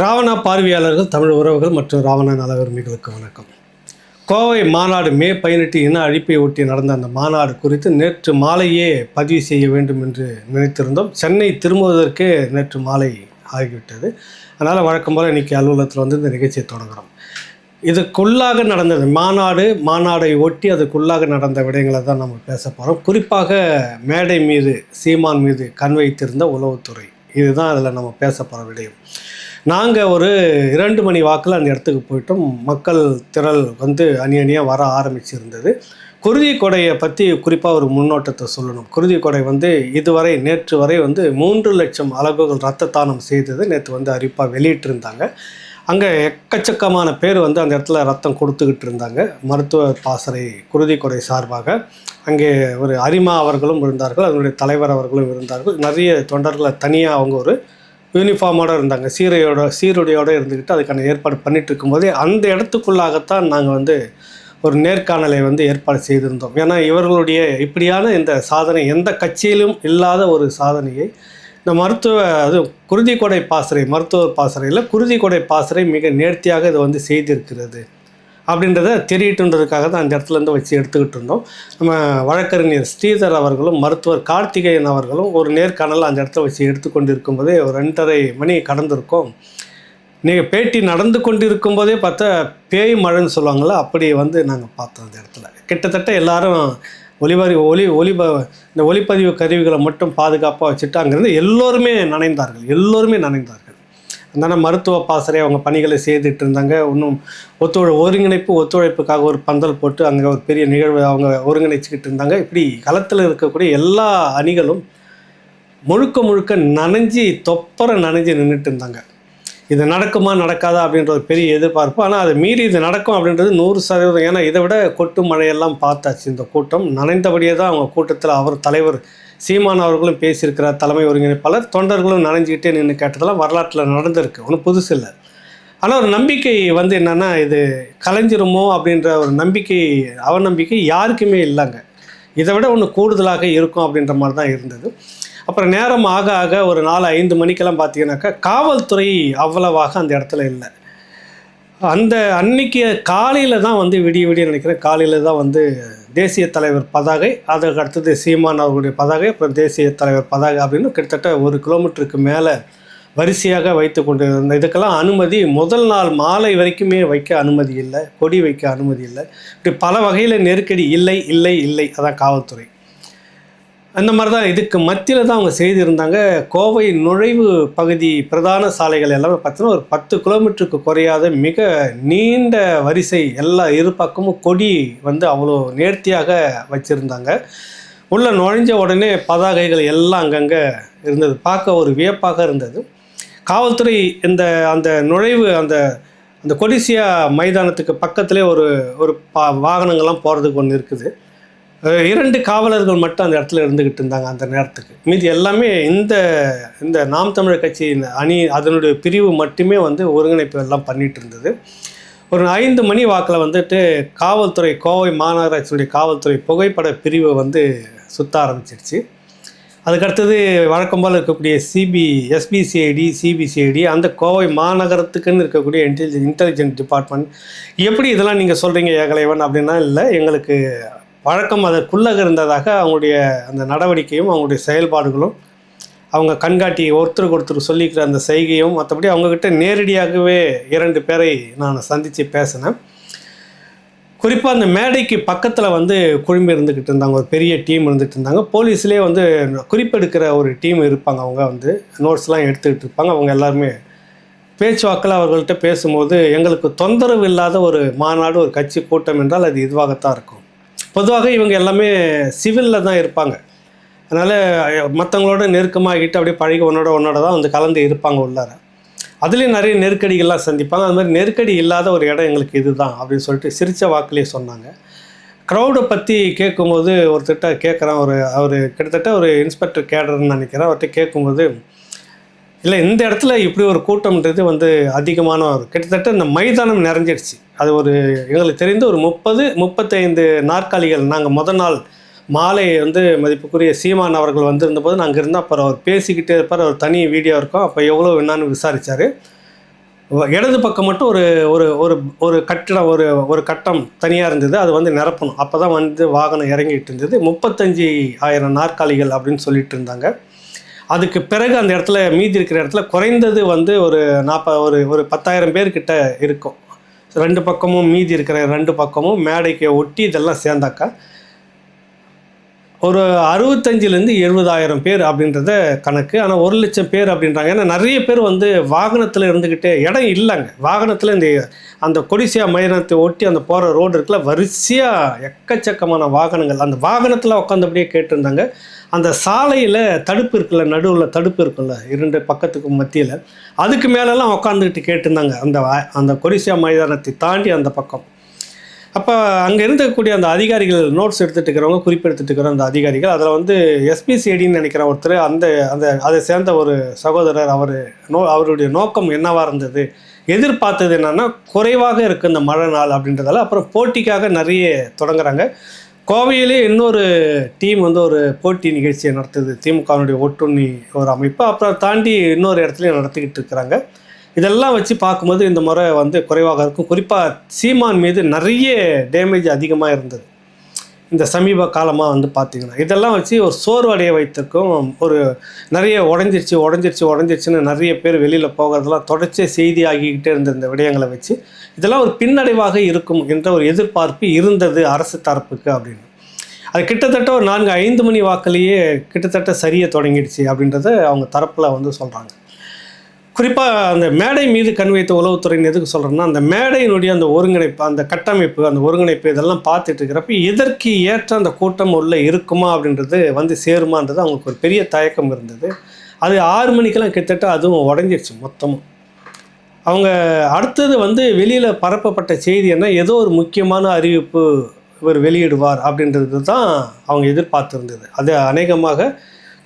ராவணா பார்வையாளர்கள் தமிழ் உறவுகள் மற்றும் ராவண நலவர்மிகளுக்கு வணக்கம். கோவை மாநாடு மே பதினெட்டு இன அழிப்பை ஒட்டி நடந்த அந்த மாநாடு குறித்து நேற்று மாலையே பதிவு செய்ய வேண்டும் என்று நினைத்திருந்தோம். சென்னை திரும்புவதற்கே நேற்று மாலை ஆகிவிட்டது. அதனால் வழக்கம் போல் இன்றைக்கி அலுவலகத்தில் வந்து இந்த நிகழ்ச்சியை தொடங்குகிறோம் இதுக்குள்ளாக நடந்தது மாநாடு மாநாடை ஒட்டி அதுக்குள்ளாக நடந்த விடயங்களை தான் நம்ம பேச போகிறோம் குறிப்பாக மேடை மீது சீமான் மீது கண் வைத்திருந்த உளவுத்துறை. இதுதான் அதில் நம்ம பேச போகிற விடயம். நாங்கள் ஒரு இரண்டு மணி வாக்கில் அந்த இடத்துக்கு போயிட்டோம். மக்கள் திரள் வந்து அணி அணியாக வர ஆரம்பிச்சிருந்தது. குருதி கொடையை பற்றி குறிப்பாக ஒரு முன்னோட்டத்தை சொல்லணும். குருதி கொடை வந்து இதுவரை நேற்று வரை வந்து மூன்று லட்சம் அலகுகள் ரத்த தானம் செய்தது நேற்று வந்து அறிவிப்பாக வெளியிட்டிருந்தாங்க. அங்கே எக்கச்சக்கமான பேர் வந்து அந்த இடத்துல ரத்தம் கொடுத்துக்கிட்டு இருந்தாங்க. மருத்துவ பாசறை குருதி கொடை சார்பாக. அங்கே ஒரு அரிமா அவர்களும் இருந்தார்கள். அதனுடைய தலைவர் அவர்களும் இருந்தார்கள். நிறைய தொண்டர்களை தனியாக அவங்க ஒரு யூனிஃபார்மோடு இருந்தாங்க. சீரையோட சீருடையோடு இருந்துக்கிட்டு அதுக்கான ஏற்பாடு பண்ணிட்டு இருக்கும்போதே அந்த இடத்துக்குள்ளாகத்தான் நாங்கள் வந்து ஒரு நேர்காணலை வந்து ஏற்பாடு செய்திருந்தோம். ஏன்னா இவர்களுடைய இப்படியான இந்த சாதனை எந்த கட்சியிலும் இல்லாத ஒரு சாதனையை இந்த மருத்துவ அது குருதி கொடை பாசறை மருத்துவர் பாசறையில் குருதி கொடை பாசறை மிக நேர்த்தியாக இது வந்து செய்திருக்கிறது. அப்படின்றத தெரியட்டுன்றதுக்காக தான் அந்த இடத்துல இருந்து வச்சு எடுத்துக்கிட்டு இருந்தோம். நம்ம வழக்கறிஞர் ஸ்ரீதர் அவர்களும் மருத்துவர் கார்த்திகேயன் அவர்களும் ஒரு நேர்காணல் அந்த இடத்துல வச்சு எடுத்துக்கொண்டு இருக்கும்போதே ஒரு ரெண்டரை மணி கடந்திருக்கும். நீங்கள் பேட்டி நடந்து கொண்டு இருக்கும்போதே பார்த்தா பேய் மழைன்னு சொல்லுவாங்களா அப்படி வந்து நாங்கள் பார்த்தோம் அந்த இடத்துல. கிட்டத்தட்ட எல்லாரும் ஒலிபரி ஒலி ஒலிப இந்த ஒலிப்பதிவு கருவிகளை மட்டும் பாதுகாப்பாக வச்சுட்டு அங்கேருந்து எல்லோருமே நனைந்தார்கள். எல்லோருமே நனைந்தார்கள். அதனால் மருத்துவ பாசறை அவங்க பணிகளை செய்துட்டு இருந்தாங்க. இன்னும் ஒத்துழை ஒருங்கிணைப்பு ஒத்துழைப்புக்காக ஒரு பந்தல் போட்டு அங்கே ஒரு பெரிய நிகழ்வு அவங்க ஒருங்கிணைச்சிக்கிட்டு இருந்தாங்க. இப்படி களத்தில் இருக்கக்கூடிய எல்லா அணிகளும் முழுக்க முழுக்க நனைஞ்சி தொப்பரை நனைஞ்சு நின்றுட்டு இருந்தாங்க. இது நடக்குமா நடக்காதா அப்படின்ற ஒரு பெரிய எதிர்பார்ப்பு. ஆனால் அதை மீறி இது நடக்கும் அப்படின்றது நூறு சதவீதம். ஏன்னா இதை விட கொட்டு மழையெல்லாம் பார்த்தாச்சு. இந்த கூட்டம் நனைந்தபடியே தான் அவங்க கூட்டத்தில் அவர் தலைவர் சீமான் அவர்களும் பேசியிருக்கிறார் தலைமை ஒருங்கிணைப்பாளர். தொண்டர்களும் நனைஞ்சிக்கிட்டே நின்று கேட்டதெல்லாம் வரலாற்றில் நடந்திருக்கு ஒன்றும் புதுசு இல்லை. ஆனால் ஒரு நம்பிக்கை வந்து என்னென்னா இது கலைஞ்சிருமோ அப்படின்ற ஒரு நம்பிக்கை அவநம்பிக்கை யாருக்குமே இல்லைங்க. இதை விட ஒன்று கூடுதலாக இருக்கும் அப்படின்ற மாதிரி தான் இருந்தது. அப்புறம் நேரம் ஆக ஆக ஒரு நாலு ஐந்து மணிக்கெல்லாம் பார்த்தீங்கன்னாக்கா காவல்துறை அவ்வளவாக அந்த இடத்துல இல்லை. அந்த அன்னைக்கு காலையில் தான் வந்து விடிய விடிய நினைக்கிறேன் காலையில் தான் வந்து தேசிய தலைவர் பதாகை அதற்கு அடுத்தது சீமான் அவர்களுடைய பதாகை அப்புறம் தேசிய தலைவர் பதாகை அப்படின்னு கிட்டத்தட்ட ஒரு கிலோமீட்டருக்கு மேலே வரிசையாக வைத்து கொண்டு இருந்த இதுக்கெல்லாம் அனுமதி முதல் நாள் மாலை வரைக்குமே வைக்க அனுமதி இல்லை கொடி வைக்க அனுமதி இல்லை. இப்படி பல வகையில் நெருக்கடி இல்லை இல்லை இல்லை அதான் காவல்துறை. அந்த மாதிரி தான் இதுக்கு மத்தியில் தான் அவங்க செய்திருந்தாங்க. கோவை நுழைவு பகுதி பிரதான சாலைகள் எல்லாமே பார்த்தீங்கன்னா ஒரு பத்து கிலோமீட்டருக்கு குறையாத மிக நீண்ட வரிசை எல்லா இரு பக்கமும் கொடி வந்து அவ்வளோ நேர்த்தியாக வச்சுருந்தாங்க. உள்ளே நுழைஞ்ச உடனே பதாகைகள் எல்லாம் அங்கங்கே இருந்தது. பார்க்க ஒரு வியப்பாக இருந்தது. காவல்துறை இந்த அந்த நுழைவு அந்த அந்த கொடிசியா மைதானத்துக்கு பக்கத்திலே ஒரு ஒரு பா வாகனங்கள்லாம் போகிறதுக்கு ஒன்று இருக்குது. இரண்டு காவலர்கள் மட்டும் அந்த இடத்துல இருந்துக்கிட்டு இருந்தாங்க அந்த நேரத்துக்கு. மீதி எல்லாமே இந்த இந்த நாம் தமிழர் கட்சியின் அணி அதனுடைய பிரிவு மட்டுமே வந்து ஒருங்கிணைப்பு எல்லாம் பண்ணிட்டு இருந்தது. ஒரு ஐந்து மணி வாக்கில் வந்துட்டு காவல்துறை கோவை மாநகராட்சியுடைய காவல்துறை புகைப்பட பிரிவு வந்து சுத்த ஆரம்பிச்சிருச்சு. அதுக்கடுத்தது வழக்கம் போல் இருக்கக்கூடிய சிபி எஸ்பிசிஐடி சிபிசிஐடி அந்த கோவை மாநகரத்துக்குன்னு இருக்கக்கூடிய இன்டெலிஜென்ஸ் இன்டெலிஜென்ஸ் டிபார்ட்மெண்ட் எப்படி இதெல்லாம் நீங்கள் சொல்கிறீங்க ஏகலைவன் அப்படின்னா இல்லை எங்களுக்கு வழக்கம் அதற்குள்ளக இருந்ததாக அவங்களுடைய அந்த நடவடிக்கையும் அவங்களுடைய செயல்பாடுகளும் அவங்க கண்காட்டி ஒருத்தருக்கு ஒருத்தர் சொல்லிக்கிற அந்த செய்கையும் மற்றபடி அவங்கக்கிட்ட நேரடியாகவே இரண்டு பேரை நான் சந்தித்து பேசினேன். குறிப்பாக அந்த மேடைக்கு பக்கத்தில் வந்து குழும்பி இருந்துக்கிட்டு இருந்தாங்க ஒரு பெரிய டீம் இருந்துகிட்டு இருந்தாங்க. போலீஸ்லேயே வந்து குறிப்பெடுக்கிற ஒரு டீம் இருப்பாங்க அவங்க வந்து. நோட்ஸ்லாம் எடுத்துக்கிட்டு இருப்பாங்க. அவங்க எல்லாருமே பேச்சுவாக்கில் அவர்கள்ட்ட பேசும்போது எங்களுக்கு தொந்தரவு இல்லாத ஒரு மாநாடு ஒரு கட்சி கூட்டம் என்றால் அது இதுவாகத்தான் இருக்கும். பொதுவாக இவங்க எல்லாமே சிவிலில் தான் இருப்பாங்க. அதனால் மற்றவங்களோட நெருக்கமாகிட்டு அப்படியே பழகி ஒன்னோட ஒன்னோட தான் வந்து கலந்து இருப்பாங்க உள்ளார. அதுலேயும் நிறைய நெருக்கடிகள்லாம் சந்திப்பாங்க. அது மாதிரி நெருக்கடி இல்லாத ஒரு இடம் எங்களுக்கு இதுதான் அப்படின்னு சொல்லிட்டு சிரித்த வாக்குலேயே சொன்னாங்க. க்ரௌடை பற்றி கேட்கும்போது ஒருத்தர்கிட்ட கேட்குறேன் ஒரு அவர் கிட்டத்தட்ட ஒரு இன்ஸ்பெக்டர் கேடர்னு நினைக்கிறேன். அவர்கிட்ட கேட்கும்போது இல்லை இந்த இடத்துல இப்படி ஒரு கூட்டம்ன்றது வந்து அதிகமான ஒரு கிட்டத்தட்ட இந்த மைதானம் நிறைஞ்சிடுச்சு அது ஒரு எங்களுக்கு தெரிந்து ஒரு முப்பது முப்பத்தைந்து நாற்காலிகள் நாங்கள் முத நாள் மாலை வந்து மதிப்புக்குரிய சீமான் அவர்கள் வந்திருந்தபோது நாங்கள் இருந்தால் அப்புறம் அவர் பேசிக்கிட்டே இருப்பார். அவர் தனி வீடியோ இருக்கும். அப்போ எவ்வளோ வேணான்னு விசாரித்தார் இடது பக்கம் மட்டும் ஒரு ஒரு ஒரு ஒரு கட்டிடம் ஒரு ஒரு கட்டம் தனியாக இருந்தது. அது வந்து நிரப்பணும். அப்போ தான் வந்து வாகனம் இறங்கிட்டு இருந்தது. முப்பத்தஞ்சு ஆயிரம் நாற்காலிகள் அப்படின்னு சொல்லிட்டு இருந்தாங்க. அதுக்கு பிறகு அந்த இடத்துல மீதி இருக்கிற இடத்துல குறைந்தது வந்து ஒரு நாற்பது ஒரு ஒரு பத்தாயிரம் பேர்கிட்ட இருக்கும். ரெண்டு பக்கமும் மீதி இருக்கிற ரெண்டு பக்கமும் மேடைக்கு ஒட்டி இதெல்லாம் சேர்ந்தாக்கா ஒரு அறுபத்தஞ்சிலேருந்து எழுபதாயிரம் பேர் அப்படின்றத கணக்கு. ஆனால் ஒரு லட்சம் பேர் அப்படின்றாங்க. ஏன்னா நிறைய பேர் வந்து வாகனத்தில் இருந்துக்கிட்டே இடம் இல்லைங்க. வாகனத்தில் இந்த அந்த கொடிசியா மைதானத்தை ஒட்டி அந்த போகிற ரோடு இருக்குல்ல வரிசையாக எக்கச்சக்கமான வாகனங்கள். அந்த வாகனத்தில் உட்காந்தபடியே கேட்டிருந்தாங்க. அந்த சாலையில் தடுப்பு இருக்குல்ல நடுவில் தடுப்பு இருக்குல்ல இரண்டு பக்கத்துக்கும் மத்தியில் அதுக்கு மேலெல்லாம் உட்காந்துக்கிட்டு கேட்டிருந்தாங்க. அந்த வா- அந்த கொரிசியா மைதானத்தை தாண்டி அந்த பக்கம். அப்போ அங்கே இருந்தக்கூடிய அந்த அதிகாரிகள் நோட்ஸ் எடுத்துகிட்டு இருக்கிறவங்க குறிப்பெடுத்துட்டு இருக்கிற அந்த அதிகாரிகள் அதில் வந்து எஸ்பிசிஐடின்னு நினைக்கிற ஒருத்தர் அந்த அந்த அதை சேர்ந்த ஒரு சகோதரர் அவர் நோ அவருடைய நோக்கம் என்னவாக இருந்தது எதிர்பார்த்தது என்னென்னா குறைவாக இருக்குது இந்த மழை நாள் அப்படின்றதால அப்புறம் போட்டிக்காக நிறைய தொடங்குறாங்க. கோவையிலே இன்னொரு டீம் வந்து ஒரு போட்டி நிகழ்ச்சியை நடத்துது. திமுகவினுடைய ஒட்டுண்ணி ஒரு அமைப்பு. அப்புறம் தாண்டி இன்னொரு இடத்துலையும் நடத்திக்கிட்டு இருக்கிறாங்க. இதெல்லாம் வச்சு பார்க்கும்போது இந்த முறை வந்து குறைவாக இருக்கும். குறிப்பாக சீமான் மீது நிறைய டேமேஜ் அதிகமாக இருந்தது. இந்த சமீப காலமாக வந்து பார்த்திங்கன்னா இதெல்லாம் வச்சு ஒரு சோர்வடைய வைத்திருக்கும். ஒரு நிறைய உடஞ்சிருச்சு உடஞ்சிருச்சு உடஞ்சிருச்சுன்னு நிறைய பேர் வெளியில் போகிறதெல்லாம் தொடர்ச்சியாக செய்தி ஆகிக்கிட்டே இருந்த இந்த விடயங்களை வச்சு இதெல்லாம் ஒரு பின்னடைவாக இருக்கும் என்ற ஒரு எதிர்பார்ப்பு இருந்தது அரசு தரப்புக்கு அப்படின்னு. அது கிட்டத்தட்ட ஒரு நான்கு ஐந்து மணி வாக்கிலேயே கிட்டத்தட்ட சரிய தொடங்கிடுச்சு அப்படின்றத அவங்க தரப்பில் வந்து சொல்கிறாங்க குறிப்பாக அந்த மேடை மீது கண் வைத்த உளவுத்துறைன்னு எதுக்கு சொல்கிறேன்னா அந்த மேடையினுடைய அந்த ஒருங்கிணைப்பு அந்த கட்டமைப்பு அந்த ஒருங்கிணைப்பு இதெல்லாம் பார்த்துட்டு இருக்கிறப்ப இதற்கு ஏற்ற அந்த கூட்டம் உள்ளே இருக்குமா அப்படின்றது வந்து சேருமான்றது அவங்களுக்கு ஒரு பெரிய தயக்கம் இருந்தது. அது ஆறு மணிக்கெல்லாம் கிட்டத்தட்ட அதுவும் உடஞ்சிருச்சு மொத்தமும். அவங்க அடுத்தது வந்து வெளியில் பரப்பப்பட்ட செய்தி என்ன ஏதோ ஒரு முக்கியமான அறிவிப்பு இவர் வெளியிடுவார் அப்படின்றது தான் அவங்க எதிர்பார்த்துருந்தது. அது அநேகமாக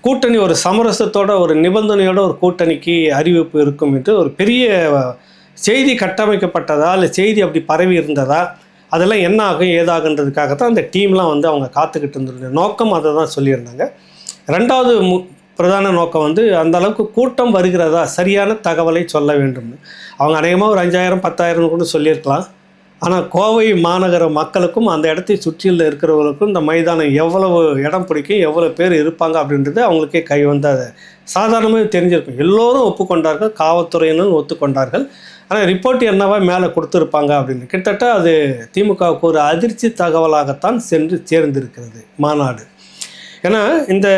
கூட்டணி ஒரு சமரசத்தோட ஒரு நிபந்தனையோட ஒரு கூட்டணிக்கு அறிவிப்பு இருக்கும் என்று ஒரு பெரிய செய்தி கட்டமைக்கப்பட்டதா இல்லை செய்தி அப்படி பரவி இருந்ததா அதெல்லாம் என்ன ஆகும் ஏதாகுன்றதுக்காக தான் அந்த டீம்லாம் வந்து அவங்க காத்துக்கிட்டு இருந்திருந்த நோக்கம் அதை தான் சொல்லியிருந்தாங்க. ரெண்டாவது மு பிரதான நோக்கம் வந்து அந்த அளவுக்கு கூட்டம் வருகிறதா சரியான தகவலை சொல்ல வேண்டும். அவங்க அநேகமாக ஒரு அஞ்சாயிரம் பத்தாயிரம் கூட சொல்லியிருக்கலாம். ஆனால் கோவை மாநகர மக்களுக்கும் அந்த இடத்தை சுற்றியில் இருக்கிறவர்களுக்கும் இந்த மைதானம் எவ்வளவு இடம் பிடிக்கும் எவ்வளோ பேர் இருப்பாங்க அப்படின்றது அவங்களுக்கே கை வந்தாது சாதாரணமாக தெரிஞ்சிருக்கும். எல்லோரும் ஒப்புக்கொண்டார்கள் காவல்துறையினரும் ஒத்துக்கொண்டார்கள். ஆனால் ரிப்போர்ட் என்னவா மேலே கொடுத்துருப்பாங்க அப்படின்னு கிட்டத்தட்ட அது திமுகவுக்கு ஒரு அதிர்ச்சி தகவலாகத்தான் சென்று சேர்ந்திருக்கிறது மாநாடு. ஏன்னா இந்த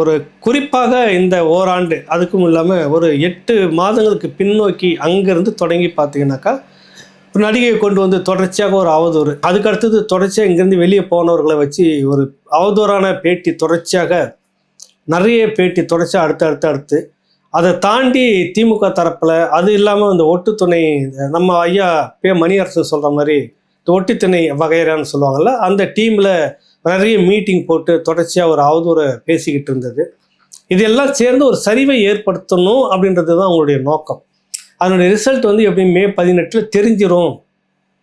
ஒரு குறிப்பாக இந்த ஓராண்டு அதுக்கும் இல்லாமல் ஒரு எட்டு மாதங்களுக்கு பின்னோக்கி அங்கேருந்து தொடங்கி பார்த்தீங்கன்னாக்கா நடிகையை கொண்டு வந்து தொடர்ச்சியாக ஒரு அவதூறு. அதுக்கு அடுத்தது தொடர்ச்சியாக இங்கேருந்து வெளியே போனவர்களை வச்சு ஒரு அவதூறான பேட்டி தொடர்ச்சியாக நிறைய பேட்டி தொடர்ச்சியாக அடுத்து அடுத்து அடுத்து. அதை தாண்டி திமுக தரப்பில் அது இல்லாமல் இந்த ஒட்டுத்துணை நம்ம ஐயா பே மணியரசு சொல்கிற மாதிரி இந்த ஒட்டுத்துணை வகையறான்னு சொல்லுவாங்கள்ல அந்த டீமில் நிறைய மீட்டிங் போட்டு தொடர்ச்சியாக ஒரு அவதூறை பேசிக்கிட்டு இருந்தது. இதெல்லாம் சேர்ந்து ஒரு சரிவை ஏற்படுத்தணும் அப்படின்றது தான் அவங்களுடைய நோக்கம். அதனுடைய ரிசல்ட் வந்து எப்படி மே பதினெட்டில் தெரிஞ்சிரும்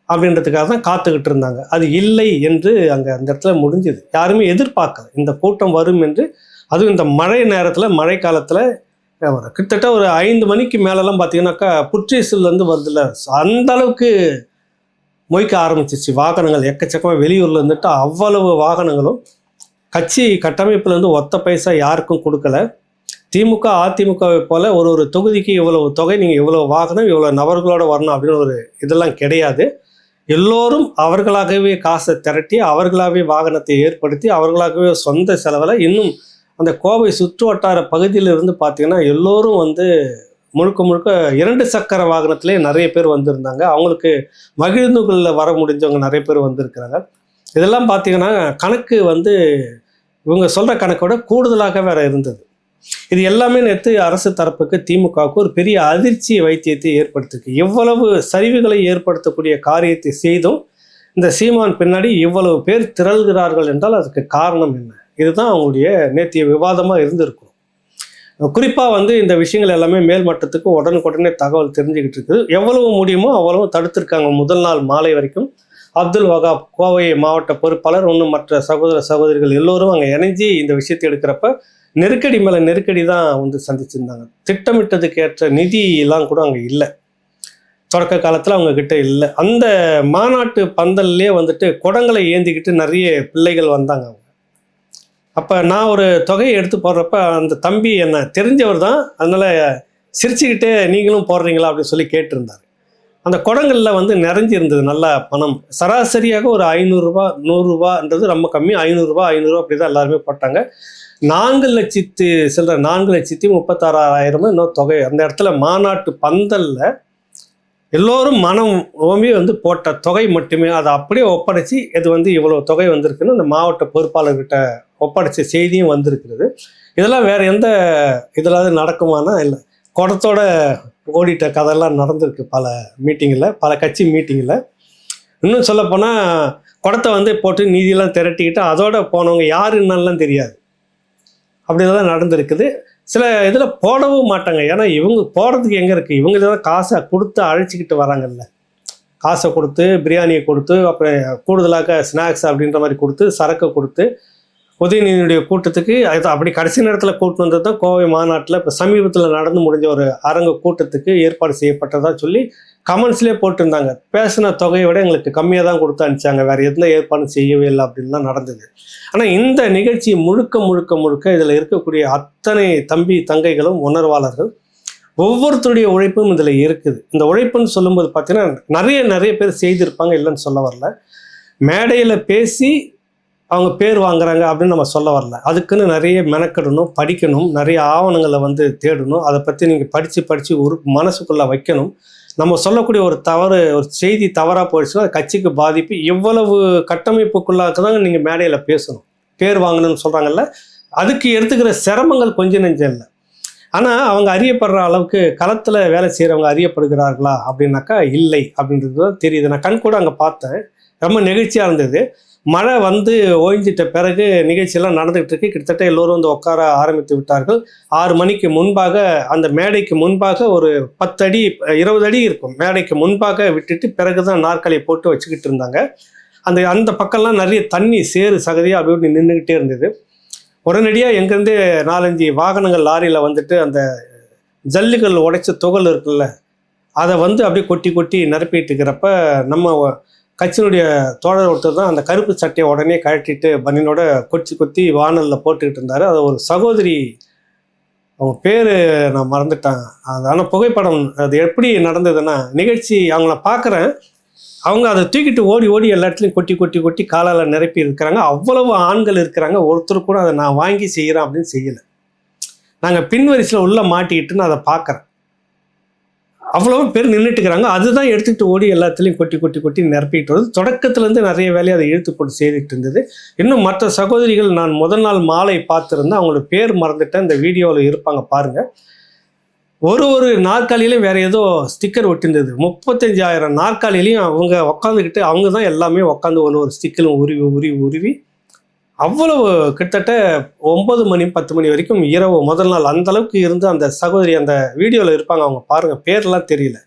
அப்படின்றதுக்காக தான் காத்துக்கிட்டு இருந்தாங்க. அது இல்லை என்று அங்கே அந்த இடத்துல முடிஞ்சுது. யாருமே எதிர்பார்க்கல. இந்த கூட்டம் வரும் என்று. அதுவும் இந்த மழை நேரத்தில் மழை காலத்தில் கிட்டத்தட்ட ஒரு ஐந்து மணிக்கு மேலெல்லாம் பார்த்தீங்கன்னாக்கா புற்றீசல்லேருந்து வருதுல்ல. அந்த அளவுக்கு மொய்க்க ஆரம்பிச்சிச்சு. வாகனங்கள் எக்கச்சக்கமாக வெளியூரில் இருந்துட்டு அவ்வளவு வாகனங்களும் கட்சி கட்டமைப்புலேருந்து ஒத்த பைசா யாருக்கும் கொடுக்கல. திமுக அதிமுகவை போல ஒரு ஒரு தொகுதிக்கு இவ்வளவு தொகை நீங்கள் இவ்வளோ வாகனம் இவ்வளோ நபர்களோட வரணும் அப்படின்னு ஒரு இதெல்லாம் கிடையாது. எல்லோரும் அவர்களாகவே காசை திரட்டி அவர்களாகவே வாகனத்தை ஏற்படுத்தி அவர்களாகவே சொந்த செலவில் இன்னும் அந்த கோவை சுற்று வட்டார பகுதியிலிருந்து பார்த்தீங்கன்னா எல்லோரும் வந்து முழுக்க முழுக்க இரண்டு சக்கர வாகனத்திலே நிறைய பேர் வந்திருந்தாங்க. அவங்களுக்கு மகிழ்ந்துகளில் வர முடிஞ்சவங்க நிறைய பேர் வந்திருக்கிறாங்க. இதெல்லாம் பார்த்தீங்கன்னா கணக்கு வந்து இவங்க சொல்கிற கணக்கோட கூடுதலாக வேற இருந்தது. இது எல்லாமே நேற்று அரசு தரப்புக்கு திமுகவுக்கு ஒரு பெரிய அதிர்ச்சி வைத்தியத்தை ஏற்படுத்திருக்கு. எவ்வளவு சரிவுகளை ஏற்படுத்தக்கூடிய காரியத்தை செய்தும் இந்த சீமான் பின்னாடி இவ்வளவு பேர் திரள்கிறார்கள் என்றால் அதுக்கு காரணம் என்ன? இதுதான் அவங்களுடைய நேற்றைய விவாதமாக இருந்திருக்கும். குறிப்பாக வந்து இந்த விஷயங்கள் எல்லாமே மேல் மட்டத்துக்கு உடனுக்குடனே தகவல் தெரிஞ்சுக்கிட்டு இருக்குது. எவ்வளவு முடியுமோ அவ்வளவு தடுத்திருக்காங்க முதல் நாள் மாலை வரைக்கும். அப்துல் வகாப் கோவை மாவட்ட பொறுப்பாளர் இன்னும் மற்ற சகோதர சகோதரிகள் எல்லோரும் அங்கே இணைஞ்சு இந்த விஷயத்தை எடுக்கிறப்ப நெருக்கடி மேலே நெருக்கடி தான் வந்து சந்திச்சிருந்தாங்க. திட்டமிட்டதுக்கு ஏற்ற நிதி எல்லாம் கூட அங்கே இல்லை. தொடக்க காலத்தில் அவங்க கிட்ட இல்லை. அந்த மாநாட்டு பந்தல்லே வந்துட்டு குடங்களை ஏந்திக்கிட்டு நிறைய பிள்ளைகள் வந்தாங்க அவங்க. அப்போ நான் ஒரு தொகையை எடுத்து போடுறப்ப அந்த தம்பி என்ன தெரிஞ்சவர் தான் அதனால் சிரிச்சுக்கிட்டே நீங்களும் போடுறீங்களா? அப்படின்னு சொல்லி கேட்டிருந்தார். அந்த குடங்களில் வந்து நிறைஞ்சிருந்தது நல்லா பணம். சராசரியாக ஒரு ஐநூறுரூவா நூறுரூவான்றது ரொம்ப கம்மி. ஐநூறுரூவா ஐநூறுரூவா அப்படி தான் எல்லாருமே போட்டாங்க. நான்கு லட்சத்து சில்லற நான்கு லட்சத்தி முப்பத்தாறாயிரமும் இன்னும் தொகை. அந்த இடத்துல மாநாட்டு பந்தலில் எல்லோரும் மனம் ஓம்பி வந்து போட்ட தொகை மட்டுமே. அதை அப்படியே ஒப்படைச்சி இது வந்து இவ்வளோ தொகை வந்திருக்குன்னு அந்த மாவட்ட பொறுப்பாளர்கிட்ட ஒப்படைச்ச செய்தியும் வந்திருக்கிறது. இதெல்லாம் வேற எந்த இதெல்லாம் நடக்குமானா இல்லை. குடத்தோட ஓடிட்ட கதையெல்லாம் நடந்திருக்கு பல மீட்டிங்கில் பல கட்சி மீட்டிங்கில். இன்னும் சொல்லப்போனால் குடத்தை வந்து போட்டு நீதியெல்லாம் திரட்டிக்கிட்டு அதோட போனவங்க யாருன்னெல்லாம் தெரியாது. அப்படிதான் நடந்திருக்குது. சில இதில் போடவும் மாட்டாங்க. ஏன்னா இவங்க போடுறதுக்கு எங்கே இருக்குது இவங்க தான் காசை கொடுத்து அழைச்சிக்கிட்டு வராங்கல்ல. காசை கொடுத்து பிரியாணியை கொடுத்து அப்புறம் கூடுதலாக ஸ்நாக்ஸ் அப்படின்ற மாதிரி கொடுத்து சரக்கு கொடுத்து உதயநிதியுடைய கூட்டத்துக்கு அது அப்படி கடைசி நேரத்தில் கூட்டு வந்தது தான் கோவை மாநாட்டில் இப்போ சமீபத்தில் நடந்து முடிஞ்ச ஒரு அரங்கு கூட்டத்துக்கு ஏற்பாடு செய்யப்பட்டதா சொல்லி கமெண்ட்ஸ்லேயே போட்டிருந்தாங்க. பேசின தொகையை விட எங்களுக்கு கம்மியாக தான் கொடுத்து அனுப்பிச்சாங்க. வேறு எந்த ஏற்பாடும் செய்யவே இல்லை அப்படின்லாம் நடந்தது. ஆனால் இந்த நிகழ்ச்சி முழுக்க முழுக்க முழுக்க இதில் இருக்கக்கூடிய அத்தனை தம்பி தங்கைகளும் உணர்வாளர்கள் ஒவ்வொருத்தருடைய உழைப்பும் இதில் இருக்குது. இந்த உழைப்புன்னு சொல்லும்போது பார்த்தீங்கன்னா நிறைய நிறைய பேர் செய்திருப்பாங்க இல்லைன்னு சொல்ல வரல. மேடையில் பேசி அவங்க பேர் வாங்குறாங்க அப்படின்னு நம்ம சொல்ல வரல. அதுக்குன்னு நிறைய மெனக்கெடணும் படிக்கணும் நிறைய ஆவணங்களை வந்து தேடணும். அதை பற்றி நீங்கள் படித்து படித்து ஒரு மனசுக்குள்ளே வைக்கணும். நம்ம சொல்லக்கூடிய ஒரு தவறு ஒரு செய்தி தவறாக போயிடுச்சுன்னா அது கட்சிக்கு பாதிப்பு எவ்வளவு கட்டமைப்புக்குள்ளாக தான் நீங்கள் மேடையில் பேசணும். பேர் வாங்கணும்னு சொல்கிறாங்கல்ல அதுக்கு எடுத்துக்கிற சிரமங்கள் கொஞ்சம் நெஞ்சம் இல்லை. ஆனால் அவங்க அறியப்படுற அளவுக்கு களத்தில் வேலை செய்கிறவங்க அறியப்படுகிறார்களா அப்படின்னாக்கா இல்லை அப்படின்றது தான் தெரியுது. நான் கண் கூட அங்கே பார்த்தேன். ரொம்ப நெகிழ்ச்சியாக இருந்தது. மழை வந்து ஓய்ஞ்சிட்ட பிறகு நிகழ்ச்சியெல்லாம் நடந்துகிட்டு இருக்கு. கிட்டத்தட்ட எல்லோரும் வந்து உட்கார ஆரம்பித்து விட்டார்கள். ஆறு மணிக்கு முன்பாக அந்த மேடைக்கு முன்பாக ஒரு பத்து அடி இருபது அடி இருக்கும். மேடைக்கு முன்பாக விட்டுட்டு பிறகு தான் நாற்காலியை போட்டு வச்சுக்கிட்டு இருந்தாங்க. அந்த அந்த பக்கம்லாம் நிறைய தண்ணி சேறு சகதியாக அப்படி இப்படி நின்றுக்கிட்டே இருந்தது. உடனடியாக எங்கேருந்து நாலஞ்சு வாகனங்கள் லாரியில் வந்துட்டு அந்த ஜல்லுகள் உடைச்ச துகள் இருக்குல்ல அதை வந்து அப்படியே கொட்டி கொட்டி நிரப்பிட்டு இருக்கிறப்ப நம்ம கட்சியினுடைய தோழர் ஒருத்தர் தான் அந்த கருப்பு சட்டையை உடனே கழட்டிட்டு பனியனோட கொச்சி கொத்தி வானலில் போட்டுக்கிட்டு இருந்தார். அது ஒரு சகோதரி அவங்க பேர் நான் மறந்துட்டேன். அது ஆனால் புகைப்படம் அது எப்படி நடந்ததுன்னா நிகழ்ச்சி அவங்கள பார்க்குறேன் அவங்க அதை தூக்கிட்டு ஓடி ஓடி எல்லா இடத்துலையும் கொட்டி கொட்டி கொட்டி காலால் நிரப்பி இருக்கிறாங்க. அவ்வளவு ஆண்கள் இருக்கிறாங்க. ஒருத்தர் கூட அதை நான் வாங்கி செய்கிறேன் அப்படின்னு செய்யலை. நாங்கள் பின் வரிசையில் உள்ளே மாட்டிக்கிட்டுன்னு அதை பார்க்குறேன் அவ்வளோ பேர் நின்றுட்டு இருக்கிறாங்க அதுதான் எடுத்துக்கிட்டு ஓடி எல்லாத்துலேயும் கொட்டி கொட்டி கொட்டி நிரப்பிட்டு வருது. தொடக்கத்துலேருந்து நிறைய வேலையை அதை இழுத்து போட்டு செய்துட்டு இருந்தது. இன்னும் மற்ற சகோதரிகள் நான் முதல் நாள் மாலை பார்த்துருந்தேன். அவங்களோட பேர் மறந்துட்டேன். இந்த வீடியோவில் இருப்பாங்க பாருங்கள் ஒரு ஒரு நாற்காலியிலையும் வேற ஏதோ ஸ்டிக்கர் ஒட்டிருந்தது. முப்பத்தஞ்சாயிரம் நாற்காலியிலையும் அவங்க உட்காந்துக்கிட்டு அவங்க தான் எல்லாமே உட்காந்து ஒரு ஒரு ஸ்டிக்கரும் உருவி உருவி உருவி அவ்வளவு கிட்டத்தட்ட ஒன்பது மணி பத்து மணி வரைக்கும் இரவு முதல் நாள் அந்த அளவுக்கு இருந்து அந்த சகோதரி அந்த வீடியோவில் இருப்பாங்க. அவங்க பாருங்கள் பேர்லாம் தெரியல.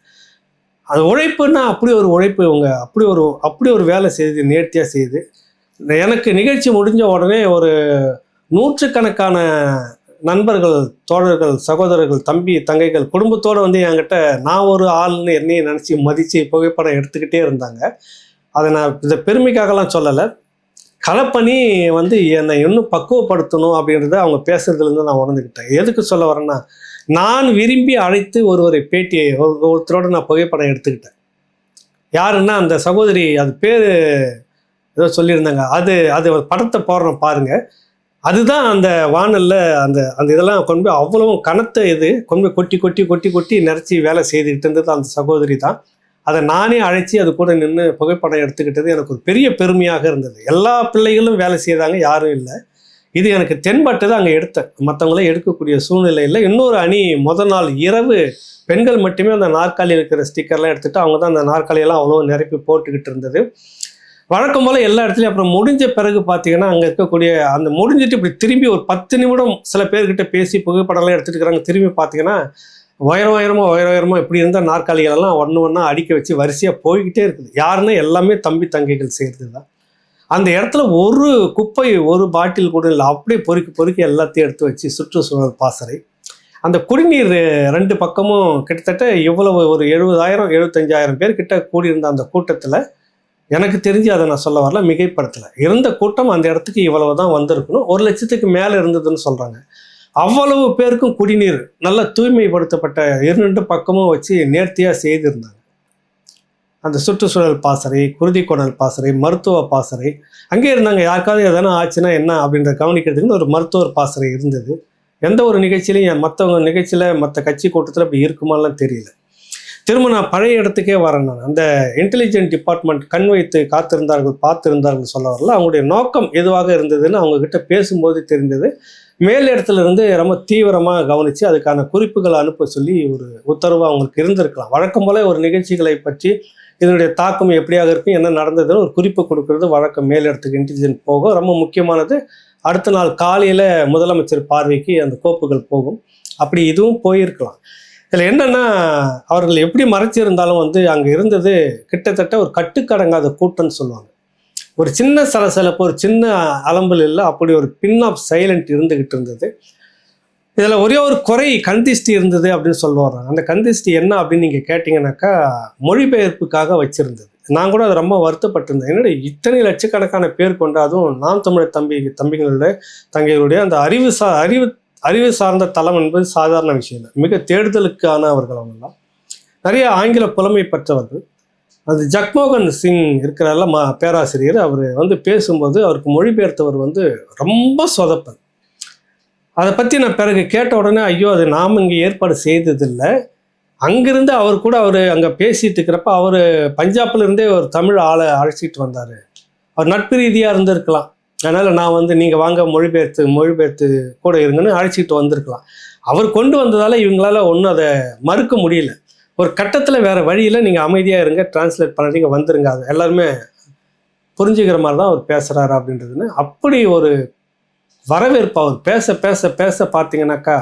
அது உழைப்புன்னா அப்படி ஒரு உழைப்பு இவங்க அப்படி ஒரு அப்படி ஒரு வேலை செய்து நேர்த்தியாக செய்து. எனக்கு நிகழ்ச்சி முடிஞ்ச உடனே ஒரு நூற்றுக்கணக்கான நண்பர்கள் தோழர்கள் சகோதரர்கள் தம்பி தங்கைகள் குடும்பத்தோடு வந்து என்கிட்ட நான் ஒரு ஆள்னு என்னையும் நினச்சி மதித்து புகைப்படம் எடுத்துக்கிட்டே இருந்தாங்க. அதை நான் இதை பெருமைக்காகலாம் சொல்லலை. கலப்பணி வந்து என்னை இன்னும் பக்குவப்படுத்தணும் அப்படின்றத அவங்க பேசுறதுலேருந்து நான் உணர்ந்துக்கிட்டேன். எதுக்கு சொல்ல வரேன்னா நான் விரும்பி அழைத்து ஒருவரை பேட்டியை ஒரு- ஒருத்தரோட நான் புகைப்படம் எடுத்துக்கிட்டேன். யாருன்னா அந்த சகோதரி அது பேர் ஏதோ சொல்லியிருந்தாங்க. அது அது படத்தை போடுறோம் பாருங்கள் அதுதான் அந்த வானலில் அந்த அந்த இதெல்லாம் கொண்டு போய் அவ்வளவும் கனத்த இது கொண்டு போய் கொட்டி கொட்டி கொட்டி கொட்டி நிறச்சி வேலை செய்துக்கிட்டு இருந்தது அந்த சகோதரி தான். அதை நானே அழைச்சி அது கூட நின்று புகைப்படம் எடுத்துக்கிட்டது எனக்கு ஒரு பெரிய பெருமையாக இருந்தது. எல்லா பிள்ளைகளும் வேலை செய்தாங்க யாரும் இல்லை. இது எனக்கு தென்பட்டது அங்கே எடுத்தேன். மற்றவங்கள எடுக்கக்கூடிய சூழ்நிலையில் இன்னொரு அணி முத நாள் இரவு பெண்கள் மட்டுமே அந்த நாற்காலி இருக்கிற ஸ்டிக்கர்லாம் எடுத்துட்டு அவங்க தான் அந்த நாற்காலியெல்லாம் அவ்வளோ நிரப்பி போட்டுக்கிட்டு இருந்தது. வழக்கம் போல் எல்லா இடத்துலையும் அப்புறம் முடிஞ்ச பிறகு பார்த்தீங்கன்னா அங்கே இருக்கக்கூடிய அந்த முடிஞ்சிட்டு இப்படி திரும்பி ஒரு பத்து நிமிடம் சில பேர்கிட்ட பேசி புகைப்படம்லாம் எடுத்துட்டு இருக்கிறாங்க. திரும்பி பார்த்தீங்கன்னா உயரம் உயரமாக உயர உயரமாக இப்படி இருந்த நாற்காலிகள் எல்லாம் ஒன்று ஒன்றா அடிக்க வச்சு வரிசையாக போய்கிட்டே இருக்குது. யாருன்னா எல்லாமே தம்பி தங்கைகள் செய்கிறது தான் அந்த இடத்துல ஒரு குப்பை ஒரு பாட்டில் கூட இல்லை. அப்படியே பொறுக்கி பொறுக்கி எல்லாத்தையும் எடுத்து வச்சு சுற்றுச்சூழல் பாசறை. அந்த குடிநீர் ரெண்டு பக்கமும் கிட்டத்தட்ட இவ்வளவு ஒரு எழுபதாயிரம் எழுபத்தஞ்சாயிரம் பேர் கிட்ட கூடியிருந்த அந்த கூட்டத்தில் எனக்கு தெரிஞ்சு அதை நான் சொல்ல வரல மிகைப்படுத்தலை. இருந்த கூட்டம் அந்த இடத்துக்கு இவ்வளவு தான் வந்திருக்கணும். ஒரு லட்சத்துக்கு மேலே இருந்ததுன்னு சொல்கிறாங்க அவ்வளவு பேருக்கும் குடிநீர் நல்ல தூய்மைப்படுத்தப்பட்ட இரண்டு பக்கமும் வச்சு நேர்த்தியாக செய்திருந்தாங்க. அந்த சுற்றுச்சூழல் பாசறை குருதிக்கோணல் பாசறை மருத்துவ பாசறை அங்கே இருந்தாங்க. யாருக்காவது எதனா ஆச்சுன்னா என்ன அப்படின்றத கவனிக்கிறதுக்குன்னு ஒரு மருத்துவர் பாசறை இருந்தது. எந்த ஒரு நிகழ்ச்சியிலையும் மற்றவங்க நிகழ்ச்சியில் மற்ற கட்சி கூட்டத்தில் அப்படி இருக்குமாலாம் தெரியல. திரும்ப நான் பழைய இடத்துக்கே வரேன் நான். அந்த இன்டெலிஜென்ட் டிபார்ட்மெண்ட் கண் வைத்து காத்திருந்தார்கள் பார்த்திருந்தார்கள் சொல்ல வரல. அவங்களுடைய நோக்கம் எதுவாக இருந்ததுன்னு அவங்கக்கிட்ட பேசும்போது தெரிந்தது. மேல் இடத்துல இருந்து ரொம்ப தீவிரமாக கவனித்து அதுக்கான குறிப்புகளை அனுப்ப சொல்லி ஒரு உத்தரவு அவங்களுக்கு இருந்திருக்கலாம். வழக்கம் போல ஒரு நிகழ்ச்சிகளை பற்றி இதனுடைய தாக்கம் எப்படியாக இருக்கும் என்ன நடந்ததுன்னு ஒரு குறிப்பு கொடுக்கறது வழக்கம். மேல் இடத்துக்கு இன்டெலிஜென்ட் போகும். ரொம்ப முக்கியமானது அடுத்த நாள் காலையில் முதலமைச்சர் பார்வைக்கு அந்த கோப்புகள் போகும். அப்படி இதுவும் போயிருக்கலாம். இதில் என்னென்னா அவர்கள் எப்படி மறைச்சிருந்தாலும் வந்து அங்கே இருந்தது கிட்டத்தட்ட ஒரு கட்டுக்கடங்காத கூட்டம்னு சொல்லுவாங்க. ஒரு சின்ன சலசலப்பு ஒரு சின்ன அலம்பல் இல்லை அப்படி ஒரு பின் ஆஃப் சைலண்ட் இருந்துகிட்டு இருந்தது. இதில் ஒரே ஒரு குறை கந்திஷ்டி இருந்தது அப்படின்னு சொல்லுவாங்க அந்த கந்திஷ்டி என்ன அப்படின்னு நீங்கள் கேட்டிங்கனாக்கா மொழிபெயர்ப்புக்காக வச்சுருந்தது. நான் கூட அது ரொம்ப வருத்தப்பட்டிருந்தேன். என்னோட இத்தனை லட்சக்கணக்கான பேர் கொண்ட அதுவும் நாம் தமிழர் தம்பி தம்பிகளுடைய தங்கைகளுடைய அந்த அறிவு சா அறிவு அறிவு சார்ந்த தளம் என்பது சாதாரண விஷயம் இல்லை. மிக தேடுதலுக்கான அவர்கள் அவங்கெல்லாம். நிறைய ஆங்கில புலமை பெற்றவர்கள். அது ஜக்மோகன் சிங் இருக்கிறார்ல மா பேராசிரியர். அவர் வந்து பேசும்போது அவருக்கு மொழிபெயர்த்தவர் வந்து ரொம்ப சொதப்பன் அதை பற்றி நான் பிறகு கேட்ட உடனே ஐயோ அது நாம் இங்கே ஏற்பாடு செய்ததில்லை. அங்கேருந்து அவர் கூட அவர் அங்கே பேசிகிட்டு இருக்கிறப்ப அவர் பஞ்சாப்லேருந்தே ஒரு தமிழ் ஆளை அழைச்சிட்டு வந்தார். அவர் நட்பு ரீதியாக இருந்திருக்கலாம். அதனால் நான் வந்து நீங்கள் வாங்க மொழிபெயர்த்து மொழிபெயர்த்து கூட இருங்கன்னு அழைச்சிட்டு வந்திருக்கலாம். அவர் கொண்டு வந்ததால் இவங்களால ஒன்றும் அதை மறுக்க முடியல. ஒரு கட்டத்தில் வேறு வழியில் நீங்கள் அமைதியாக இருங்க டிரான்ஸ்லேட் பண்ணுறீங்க வந்துருங்க. அது எல்லாருமே புரிஞ்சுக்கிற மாதிரி தான் அவர் பேசுகிறாரு அப்படின்றதுன்னு அப்படி ஒரு வரவேற்பு அவர் பேச பேச பேச பார்த்தீங்கன்னாக்கா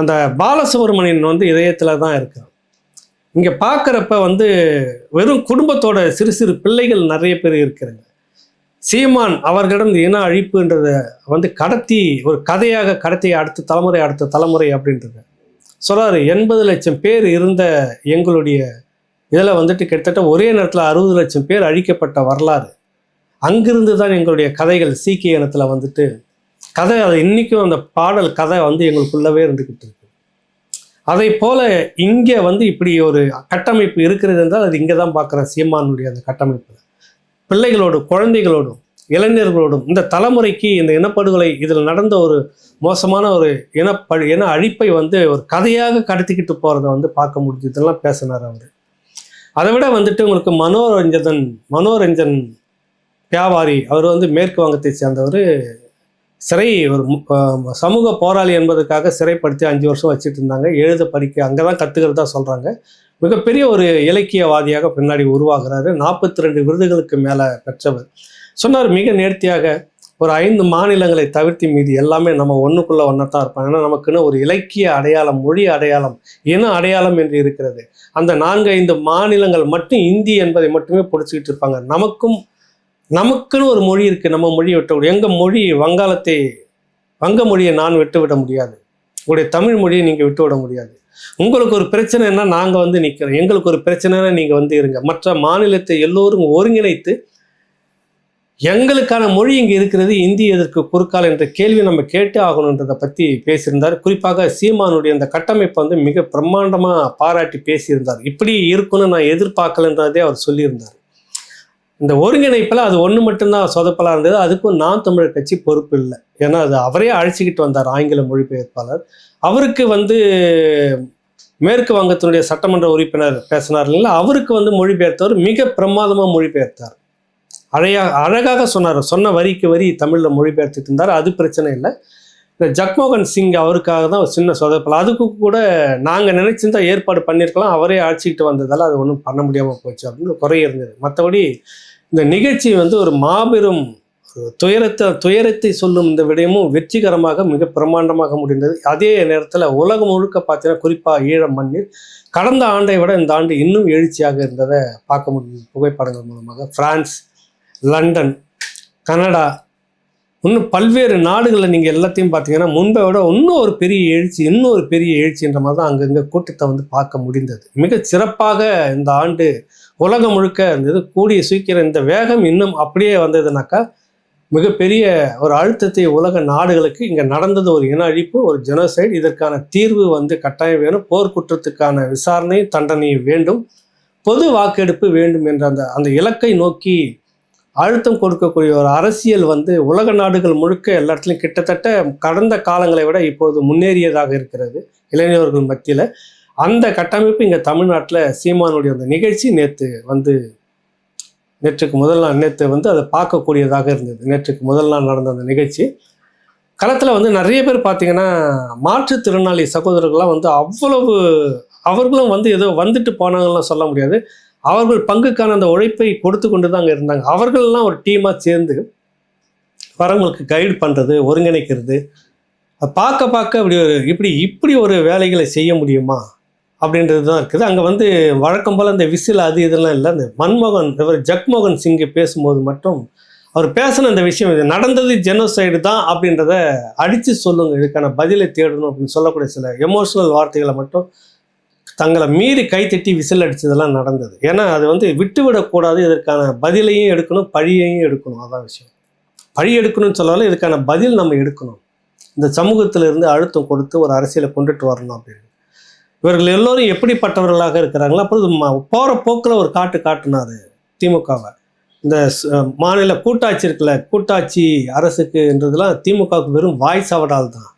அந்த பாலசுப்ரமணியன் வந்து இதயத்தில் தான் இருக்கிறார். இங்கே பார்க்குறப்ப வந்து வெறும் குடும்பத்தோட சிறு சிறு பிள்ளைகள் நிறைய பேர் இருக்கிறாங்க. சீமான் அவர்களிடம் இந்த இன அழிப்புன்றத வந்து கடத்தி ஒரு கதையாக கடத்தி அடுத்த தலைமுறை அடுத்த தலைமுறை அப்படின்றது சொல்கிறாரு எண்பது லட்சம் பேர் இருந்த எங்களுடைய இதில் வந்துட்டு கிட்டத்தட்ட ஒரே நேரத்தில் அறுபது லட்சம் பேர் அழிக்கப்பட்ட வரலாறு. அங்கிருந்து தான் எங்களுடைய கதைகள் சீக்கிய இனத்தில் வந்துட்டு கதை அது இன்றைக்கும் அந்த பாடல் கதை வந்து எங்களுக்குள்ளவே இருந்துக்கிட்டு இருக்கு. அதை போல் இங்கே வந்து இப்படி ஒரு கட்டமைப்பு இருக்கிறது என்றால் அது இங்கே தான் பார்க்குறேன் சீமானுடைய அந்த கட்டமைப்பு. பிள்ளைகளோடும் குழந்தைகளோடும் இளைஞர்களோடும் இந்த தலைமுறைக்கு இந்த இனப்படுகொலை இதில் நடந்த ஒரு மோசமான ஒரு இனப்பழி இன அழிப்பை வந்து ஒரு கதையாக கடத்திக்கிட்டு போகிறத வந்து பார்க்க முடிஞ்சு இதெல்லாம் பேசினார் அவர். அதை விட வந்துட்டு உங்களுக்கு மனோரஞ்சன் மனோரஞ்சன் வியாபாரி அவர் வந்து மேற்கு வங்கத்தை சேர்ந்தவர். சிறை ஒரு சமூக போராளி என்பதற்காக சிறைப்படுத்தி அஞ்சு வருஷம் வச்சுட்டு இருந்தாங்க. எழுத படிக்க அங்கே தான் கற்றுக்கிறதா சொல்கிறாங்க மிகப்பெரிய ஒரு இலக்கியவாதியாக பின்னாடி உருவாகிறாரு. நாற்பத்தி ரெண்டு விருதுகளுக்கு மேலே பெற்றவர். சொன்னார் மிக நேர்த்தியாக ஒரு ஐந்து மாநிலங்களை தவிர்த்து மீதி எல்லாமே நம்ம ஒன்றுக்குள்ளே ஒன்றா தான் இருப்பாங்க ஏன்னா நமக்குன்னு ஒரு இலக்கிய அடையாளம் மொழி அடையாளம் இன அடையாளம் என்று இருக்கிறது. அந்த நான்கு ஐந்து மாநிலங்கள் மட்டும் இந்தி என்பதை மட்டுமே பிடிச்சிக்கிட்டு இருப்பாங்க. நமக்கும் நமக்குன்னு ஒரு மொழி இருக்குது நம்ம மொழியை விட்டு எங்கள் மொழி வங்காளத்தை வங்க மொழியை நான் விட்டு விட முடியாது. உங்களுடைய தமிழ் மொழியை நீங்கள் விட்டு விட முடியாது. உங்களுக்கு ஒரு பிரச்சனைன்னா நாங்கள் வந்து நிற்கிறோம் எங்களுக்கு ஒரு பிரச்சனைனா நீங்கள் வந்து இருங்க. மற்ற மாநிலத்தை எல்லோரும் ஒருங்கிணைத்து எங்களுக்கான மொழி இங்கே இருக்கிறது இந்தி எதற்கு குறுக்கால் என்ற கேள்வி நம்ம கேட்டு ஆகணுன்றதை பற்றி பேசியிருந்தார். குறிப்பாக சீமானுடைய அந்த கட்டமைப்பை வந்து மிக பிரம்மாண்டமாக பாராட்டி பேசியிருந்தார். இப்படி இருக்குன்னு நான் எதிர்பார்க்கலன்றதே அவர் சொல்லியிருந்தார். இந்த ஒருங்கிணைப்பில் அது ஒன்று மட்டும்தான் சொதப்பலாக இருந்தது. அதுக்கும் நான் தமிழர் கட்சி பொறுப்பு இல்லை. ஏன்னா அது அவரே அழைச்சிக்கிட்டு வந்தார் ஆங்கில மொழிபெயர்ப்பாளர். அவருக்கு வந்து மேற்கு வங்கத்தினுடைய சட்டமன்ற உறுப்பினர் பேசினார் இல்லைங்களா? அவருக்கு வந்து மொழிபெயர்த்தவர் மிக பிரமாதமாக மொழிபெயர்த்தார். அழையா அழகாக சொன்னார். சொன்ன வரிக்கு வரி தமிழில் மொழிபெயர்த்துட்டு இருந்தார். அது பிரச்சனை இல்லை. இந்த ஜக்மோகன் சிங் அவருக்காக தான் ஒரு சின்ன சொதப்பல். அதுக்கு கூட நாங்கள் நினைச்சிருந்தா ஏற்பாடு பண்ணியிருக்கலாம் அவரே அழைச்சிக்கிட்டு வந்ததால் அது ஒன்றும் பண்ண முடியாமல் போச்சு அப்படின்னு குறை இருந்தது. மற்றபடி இந்த நிகழ்ச்சி வந்து ஒரு மாபெரும் ஒரு துயரத்தை துயரத்தை சொல்லும் இந்த விடயமும் வெற்றிகரமாக மிக பிரம்மாண்டமாக முடிந்தது. அதே நேரத்தில் உலகம் முழுக்க பார்த்தீங்கன்னா குறிப்பாக ஈழ மண்ணில் கடந்த ஆண்டை விட இந்த ஆண்டு இன்னும் எழுச்சியாக இருந்ததை பார்க்க முடியும். புகைப்படங்கள் மூலமாக. பிரான்ஸ் லண்டன் கனடா இன்னும் பல்வேறு நாடுகளில் நீங்கள் எல்லாத்தையும் பார்த்தீங்கன்னா முன்பை விட இன்னும் ஒரு பெரிய எழுச்சி இன்னும் ஒரு பெரிய எழுச்சின்ற மாதிரி தான் அங்கங்கே கூட்டத்தை வந்து பார்க்க முடிந்தது. மிக சிறப்பாக இந்த ஆண்டு உலகம் முழுக்க இருந்தது. கூடிய சீக்கிரம் இந்த வேகம் இன்னும் அப்படியே வந்ததுனாக்கா மிகப்பெரிய ஒரு அழுத்தத்தை உலக நாடுகளுக்கு இங்கே நடந்தது ஒரு இன அழிப்பு ஒரு ஜெனோசைடு இதற்கான தீர்வு வந்து கட்டாயம் வேணும். போர்க்குற்றத்துக்கான விசாரணையும் தண்டனையும் வேண்டும். பொது வாக்கெடுப்பு வேண்டும் என்ற அந்த அந்த இலக்கை நோக்கி அழுத்தம் கொடுக்கக்கூடிய ஒரு அரசியல் வந்து உலக நாடுகள் முழுக்க எல்லா இடத்துலையும் கிட்டத்தட்ட கடந்த காலங்களை விட இப்போது முன்னேறியதாக இருக்கிறது இளைஞர்கள் மத்தியில். அந்த கட்டமைப்பு இங்கே தமிழ்நாட்டில் சீமானுடைய அந்த நிகழ்ச்சி நேற்று வந்து நேற்றுக்கு முதல் நாள் நேற்று வந்து அதை பார்க்கக்கூடியதாக இருந்தது. நேற்றுக்கு முதல் நாள் நடந்த அந்த நிகழ்ச்சி. களத்தில் வந்து நிறைய பேர் பார்த்தீங்கன்னா மாற்றுத்திறனாளி சகோதரர்கள்லாம் வந்து அவ்வளவு அவர்களும் வந்து ஏதோ வந்துட்டு போனாங்கலாம் சொல்ல முடியாது. அவர்கள் பங்குக்கான அந்த உழைப்பை கொடுத்து கொண்டு தான் அங்கே இருந்தாங்க. அவர்கள்லாம் ஒரு டீமாக சேர்ந்து வரவங்களுக்கு கைடு பண்ணுறது ஒருங்கிணைக்கிறது. பார்க்க பார்க்க இப்படி ஒரு இப்படி இப்படி ஒரு வேலைகளை செய்ய முடியுமா? அப்படின்றது தான் இருக்குது. அங்கே வந்து வழக்கம் போல் அந்த விசில் அது இதெல்லாம் இல்லை. அந்த மன்மோகன் இவர் ஜக்மோகன் சிங்கை பேசும்போது மட்டும் அவர் பேசின அந்த விஷயம் இது. நடந்தது ஜெனோசைடு தான் அப்படின்றத அடித்து சொல்லுங்க. இதுக்கான பதிலை தேடணும் அப்படின்னு சொல்லக்கூடிய சில எமோஷனல் வார்த்தைகளை மட்டும் தங்களை மீறி கைத்தட்டி விசில் அடித்ததெல்லாம் நடந்தது. ஏன்னா அது வந்து விட்டுவிடக்கூடாது. இதற்கான பதிலையும் எடுக்கணும் பழியையும் எடுக்கணும். அதான் விஷயம். பழி எடுக்கணும்னு சொல்லாலும் இதுக்கான பதில் நம்ம எடுக்கணும். இந்த சமூகத்திலிருந்து அழுத்தம் கொடுத்து ஒரு அரசியலை கொண்டுட்டு வரணும் அப்படின்னு. இவர்கள் எல்லோரும் எப்படிப்பட்டவர்களாக இருக்கிறாங்களோ அப்புறம் போகிற போக்கில் ஒரு காட்டு காட்டினார் திமுகவை. இந்த மாநில கூட்டாட்சி இருக்குல்ல கூட்டாட்சி அரசுக்குன்றதுலாம் திமுகவுக்கு வெறும் வாய் சவடால் தான்.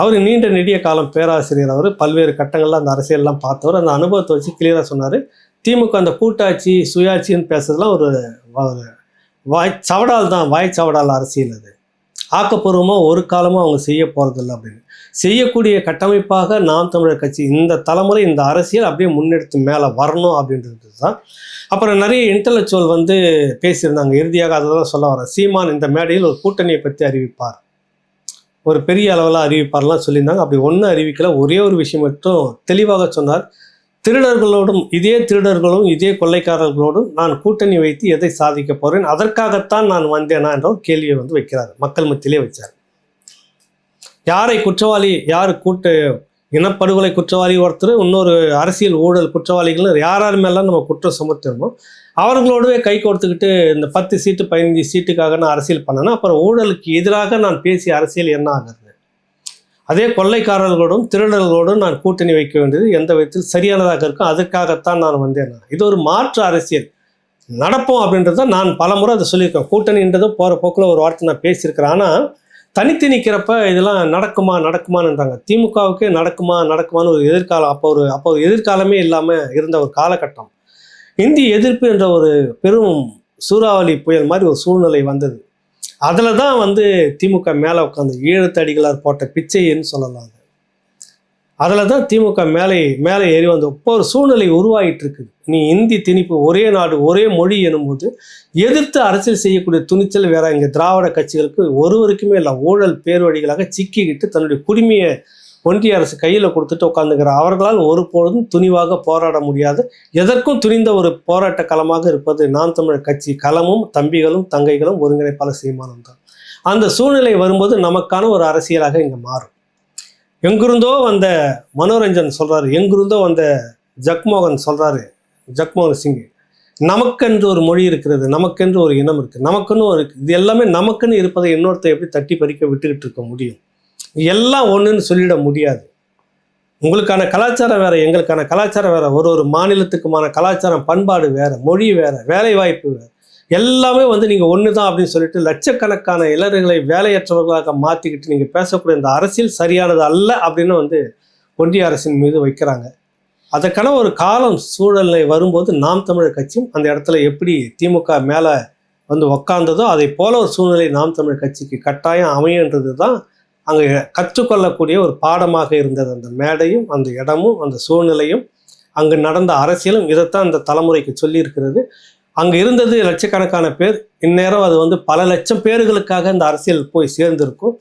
அவர் நீண்ட நெடிய காலம் பேராசிரியர் அவர். பல்வேறு கட்டங்களில் அந்த அரசியல்லாம் பார்த்தவர். அந்த அனுபவத்தை வச்சு கிளியராக சொன்னார். திமுக அந்த கூட்டாட்சி சுயாட்சின்னு பேசுறதுலாம் ஒரு வாய் சவடால் தான் வாய் சவடால் அரசியல் அது. ஆக்கப்பூர்வமாக ஒரு காலமும் அவங்க செய்ய போகிறதில்ல அப்படின்னு. செய்யக்கூடிய கட்டமைப்பாக நாம் தமிழர் கட்சி இந்த தலைமுறை இந்த அரசியல் அப்படியே முன்னெடுத்து மேலே வரணும் அப்படின்றது தான். அப்புறம் நிறைய இன்டலெக்சுவல் வந்து பேசியிருந்தாங்க. இறுதியாக அதை தான் சொல்ல வரேன். சீமான் இந்த மேடையில் ஒரு கூட்டணியை பற்றி அறிவிப்பார். ஒரு பெரிய அளவில் அறிவிப்பார்லாம் சொல்லியிருந்தாங்க. அப்படி ஒன்றும் அறிவிக்கல. ஒரே ஒரு விஷயம் மட்டும் தெளிவாக சொன்னார். திருடர்களோடும் இதே திருடர்களும் இதே கொள்ளைக்காரர்களோடும் நான் கூட்டணி வைத்து எதை சாதிக்க போகிறேன் அதற்காகத்தான் நான் வந்தேனா என்ற ஒரு கேள்வியை வந்து வைக்கிறார். மக்கள் மத்தியிலே வச்சார். யாரை குற்றவாளி யார் கூட்டு இனப்படுகொலை குற்றவாளி ஒருத்தர் இன்னொரு அரசியல் ஊழல் குற்றவாளிகள் யார் யார் மேலாம் நம்ம குற்றம் சுமத்துறோமோ அவர்களோடவே கை கொடுத்துக்கிட்டு இந்த பத்து சீட்டு பதினஞ்சு சீட்டுக்காக நான் அரசியல் பண்ணேன்னா அப்புறம் ஊழலுக்கு எதிராக நான் பேசிய அரசியல் என்ன ஆகிறது அதே கொள்ளைக்காரர்களோடும் திருடர்களோடும் நான் கூட்டணி வைக்க வேண்டியது எந்த விதத்தில் சரியானதாக இருக்கும் அதற்காகத்தான் நான் வந்தேன் நான். இது ஒரு மாற்று அரசியல். நடப்போம் அப்படின்றத நான் பலமுறை அதை சொல்லியிருக்கேன். கூட்டணின்றதும் போகிற போக்கில் ஒரு வார்த்தை நான் பேசியிருக்கிறேன். ஆனால் தனித்து நிற்கிறப்ப இதெல்லாம் நடக்குமா நடக்குமான்றாங்க திமுகவுக்கு நடக்குமா நடக்குமான்னு ஒரு எதிர்காலம் அப்போ ஒரு அப்போ ஒரு எதிர்காலமே இல்லாமல் இருந்த ஒரு காலகட்டம். இந்தி எதிர்ப்பு என்ற ஒரு பெரும் சூறாவளி புயல் மாதிரி ஒரு சூழ்நிலை வந்தது. அதில் தான் வந்து திமுக மேலே உட்காந்து ஈழத்தடிகளார் போட்ட பிச்சைன்னு சொல்லலாம் அதில் தான் திமுக மேலே மேலே ஏறி வந்து இப்போ ஒரு சூழ்நிலை உருவாகிட்டு இருக்குது நீ இந்தி திணிப்பு ஒரே நாடு ஒரே மொழி எனும்போது எதிர்த்து அரசியல் செய்யக்கூடிய துணிச்சல் வேற இங்கே திராவிட கட்சிகளுக்கு ஒருவருக்குமே இல்லை ஊழல் பேர்வழிகளாக சிக்கிக்கிட்டு தன்னுடைய குடிமையை ஒன்றிய அரசு கையில் கொடுத்துட்டு உட்காந்துக்கிற அவர்களால் ஒருபொழுதும் துணிவாக போராட முடியாது. எதற்கும் துணிந்த ஒரு போராட்ட களமாக இருப்பது நான் தமிழர் கட்சி களமும் தம்பிகளும் தங்கைகளும் ஒருங்கிணைப்பாளர் சீமானம் தான். அந்த சூழ்நிலை வரும்போது நமக்கான ஒரு அரசியலாக இங்கே மாறும். எங்கிருந்தோ வந்த மனோரஞ்சன் சொல்கிறாரு எங்கிருந்தோ வந்த ஜக்மோகன் சொல்கிறாரு ஜக்மோகன் சிங் நமக்கென்று ஒரு மொழி இருக்கிறது நமக்கென்று ஒரு இனம் இருக்குது நமக்குன்னு ஒரு இது எல்லாமே நமக்குன்னு இருப்பதை இன்னொருத்தர் எப்படி தட்டி பறிக்க விட்டுக்கிட்டு இருக்க முடியும்? எல்லாம் ஒன்றுன்னு சொல்லிட முடியாது. உங்களுக்கான கலாச்சாரம் வேறு எங்களுக்கான கலாச்சாரம் வேறு ஒரு ஒரு மாநிலத்துக்குமான கலாச்சாரம் பண்பாடு வேறு மொழி வேறு வேலை வாய்ப்பு எல்லாமே வந்து நீங்கள் ஒன்று தான் அப்படின்னு சொல்லிட்டு லட்சக்கணக்கான இளைஞர்களை வேலையற்றவர்களாக மாற்றிக்கிட்டு நீங்கள் பேசக்கூடிய இந்த அரசியல் சரியானது அல்ல அப்படின்னு வந்து ஒன்றிய அரசின் மீது வைக்கிறாங்க. அதற்கான ஒரு காலம் சூழலை வரும்போது நாம் தமிழர் கட்சியும் அந்த இடத்துல எப்படி திமுக மேலே வந்து உக்காந்ததோ அதை போல ஒரு சூழ்நிலை நாம் தமிழர் கட்சிக்கு கட்டாயம் அமையன்றது தான் அங்கே கற்றுக்கொள்ளக்கூடிய ஒரு பாடமாக இருந்தது. அந்த மேடையும் அந்த இடமும் அந்த சூழ்நிலையும் அங்கு நடந்த அரசியலும் இதைத்தான் அந்த தலைமுறைக்கு சொல்லியிருக்கிறது. அங்கே இருந்தது லட்சக்கணக்கான பேர். இந்நேரம் அது வந்து பல லட்சம் பேர்களுக்காக இந்த அரசியல் போய் சேர்ந்திருக்கும்.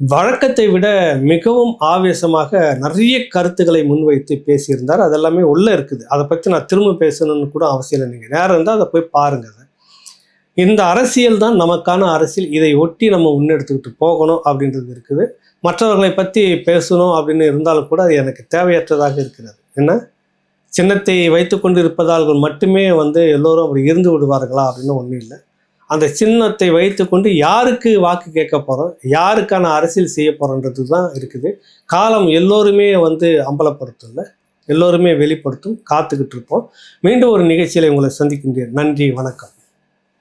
வழக்கத்தை விட மிகவும் ஆவேசமாக நிறைய கருத்துக்களை முன்வைத்து பேசியிருந்தார். அதெல்லாமே உள்ளே இருக்குது. அதை பற்றி நான் திரும்ப பேசணும்னு கூட அவசியம் இல்லை. நீங்கள் நேரம் இருந்தால் அதை போய் பாருங்கள் அதை. இந்த அரசியல் தான் நமக்கான அரசியல். இதை ஒட்டி நம்ம முன்னெடுத்துக்கிட்டு போகணும் அப்படின்றது இருக்குது. மற்றவர்களை பற்றி பேசணும் அப்படின்னு இருந்தாலும் கூட அது எனக்கு தேவையற்றதாக இருக்கிறது. என்ன? சின்னத்தை வைத்து கொண்டு இருப்பதால் மட்டுமே வந்து எல்லோரும் அப்படி இருந்து விடுவார்களா அப்படின்னு ஒன்றும் இல்லை. அந்த சின்னத்தை வைத்துக்கொண்டு யாருக்கு வாக்கு கேட்க போகிறோம் யாருக்கான அரசியல் செய்ய போகிறோன்றது தான் இருக்குது. காலம் எல்லோருமே வந்து அம்பலப்படுத்தல எல்லோருமே வெளிப்படுத்தும் காத்துக்கிட்டு இருப்போம். மீண்டும் ஒரு நிகழ்ச்சியில் உங்களை சந்திக்கின்றேன். நன்றி வணக்கம்.